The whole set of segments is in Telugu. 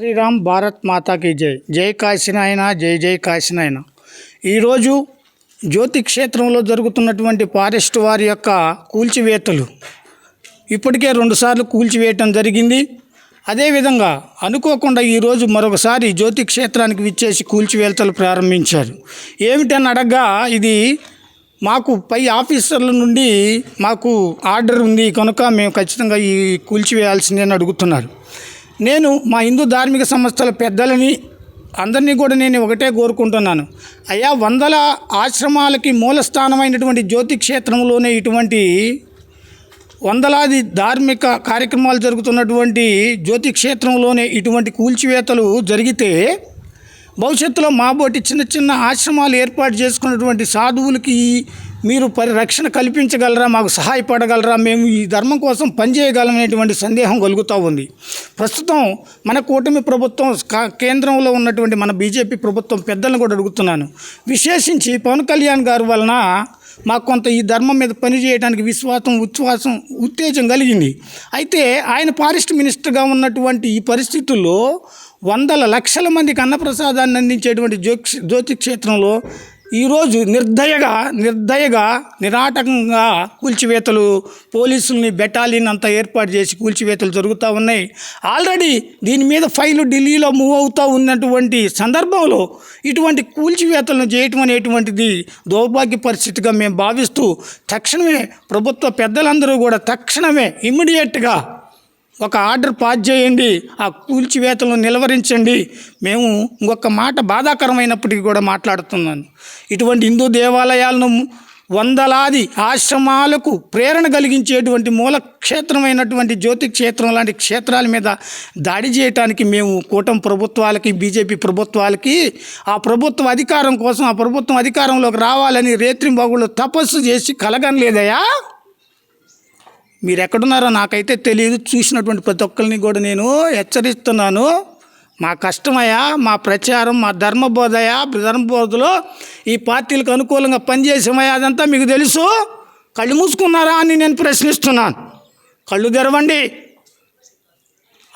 శ్రీరామ్ భారత్ మాతాకి జై. జై కాశీనాయన జై జై కాశీనాయన. ఈరోజు జ్యోతి క్షేత్రంలో జరుగుతున్నటువంటి ఫారెస్ట్ వారి యొక్క కూల్చివేతలు. ఇప్పటికే రెండుసార్లు కూల్చివేయటం జరిగింది. అదేవిధంగా అనుకోకుండా ఈరోజు మరొకసారి జ్యోతి క్షేత్రానికి విచ్చేసి కూల్చివేతలు ప్రారంభించారు. ఏమిటని అడగ్గా ఇది మాకు పై ఆఫీసర్ల నుండి మాకు ఆర్డర్ ఉంది. కనుక మేము ఖచ్చితంగా ఈ కూల్చివేయాల్సిందని అడుగుతున్నారు. నేను మా హిందూ ధార్మిక సంస్థల పెద్దలని అందరినీ కూడా నేను ఒకటే కోరుకుంటున్నాను. అయ్యా వందల ఆశ్రమాలకి మూలస్థానమైనటువంటి జ్యోతి క్షేత్రంలోనే ఇటువంటి వందలాది ధార్మిక కార్యక్రమాలు జరుగుతున్నటువంటి జ్యోతి క్షేత్రంలోనే ఇటువంటి కూల్చివేతలు జరిగితే భవిష్యత్తులో మాబోటి చిన్న చిన్న ఆశ్రమాలు ఏర్పాటు చేసుకున్నటువంటి సాధువులకి మీరు పరిరక్షణ కల్పించగలరా? మాకు సహాయపడగలరా? మేము ఈ ధర్మం కోసం పనిచేయగలమనేటువంటి సందేహం కలుగుతూ ఉంది. ప్రస్తుతం మన కూటమి ప్రభుత్వం కా- కేంద్రంలో ఉన్నటువంటి మన బీజేపీ ప్రభుత్వం పెద్దలను కూడా అడుగుతున్నాను. విశేషించి పవన్ కళ్యాణ్ గారు వలన మాకు కొంత ఈ ధర్మం మీద పనిచేయడానికి విశ్వాసం ఉచ్ఛ్వాసం ఉత్తేజం కలిగింది. అయితే ఆయన ఫారెస్ట్ మినిస్టర్గా ఉన్నటువంటి ఈ పరిస్థితుల్లో వందల లక్షల మందికి అన్నప్రసాదాన్ని అందించేటువంటి జ్యోతి జ్యోతి క్షేత్రంలో ఈరోజు నిర్దయగా నిర్దయగా నిరాటకంగా కూల్చివేతలు పోలీసుల్ని బెటాలియన్ అంతా ఏర్పాటు చేసి కూల్చివేతలు జరుగుతూ ఉన్నాయి. ఆల్రెడీ దీని మీద ఫైలు ఢిల్లీలో మూవ్ అవుతూ ఉన్నటువంటి సందర్భంలో ఇటువంటి కూల్చివేతలను చేయటం అనేటువంటిది దౌర్భాగ్య పరిస్థితిగా మేము భావిస్తూ తక్షణమే ప్రభుత్వ పెద్దలందరూ కూడా తక్షణమే ఇమ్మీడియట్గా ఒక ఆర్డర్ పాస్ చేయండి ఆ కూల్చివేతలను నిలవరించండి. మేము ఇంకొక మాట బాధాకరమైనప్పటికీ కూడా మాట్లాడుతున్నాను. ఇటువంటి హిందూ దేవాలయాలను వందలాది ఆశ్రమాలకు ప్రేరణ కలిగించేటువంటి మూల క్షేత్రమైనటువంటి జ్యోతి క్షేత్రం లాంటి క్షేత్రాల మీద దాడి చేయటానికి మేము కూటమి ప్రభుత్వాలకి బీజేపీ ప్రభుత్వాలకి ఆ ప్రభుత్వ అధికారం కోసం ఆ ప్రభుత్వం అధికారంలోకి రావాలని రేత్రింబాగుళ్ళు తపస్సు చేసి కలగనలేదయా మీరు ఎక్కడున్నారో నాకైతే తెలియదు చూసినటువంటి ప్రతి ఒక్కరిని కూడా నేను హెచ్చరిస్తున్నాను. మా కష్టమయ్యా మా ప్రచారం మా ధర్మబోధయ ధర్మబోధలో ఈ పార్టీలకు అనుకూలంగా పనిచేసామయ్యా అదంతా మీకు తెలుసు. కళ్ళు మూసుకున్నారా అని నేను ప్రశ్నిస్తున్నాను. కళ్ళు తెరవండి.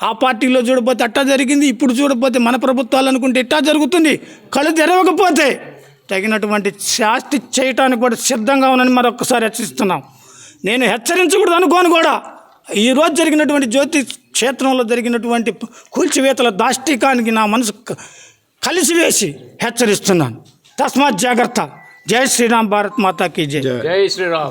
ఆ పార్టీలో చూడపోతే అట్టా జరిగింది ఇప్పుడు చూడకపోతే మన ప్రభుత్వాలు అనుకుంటే ఇట్టా జరుగుతుంది. కళ్ళు తెరవకపోతే తగినటువంటి శాస్తి చేయటానికి కూడా సిద్ధంగా ఉందని మరొకసారి హెచ్చరిస్తున్నాం. నేను హెచ్చరించకూడదు అనుకోను కూడా. ఈరోజు జరిగినటువంటి జ్యోతి క్షేత్రంలో జరిగినటువంటి కూల్చివేతల దాష్టికానికి నా మనసు కలిసివేసి హెచ్చరిస్తున్నాను. తస్మాత్ జాగ్రత్త. జై శ్రీరామ్ భారత్ మాతాకి జై. జై శ్రీరామ్.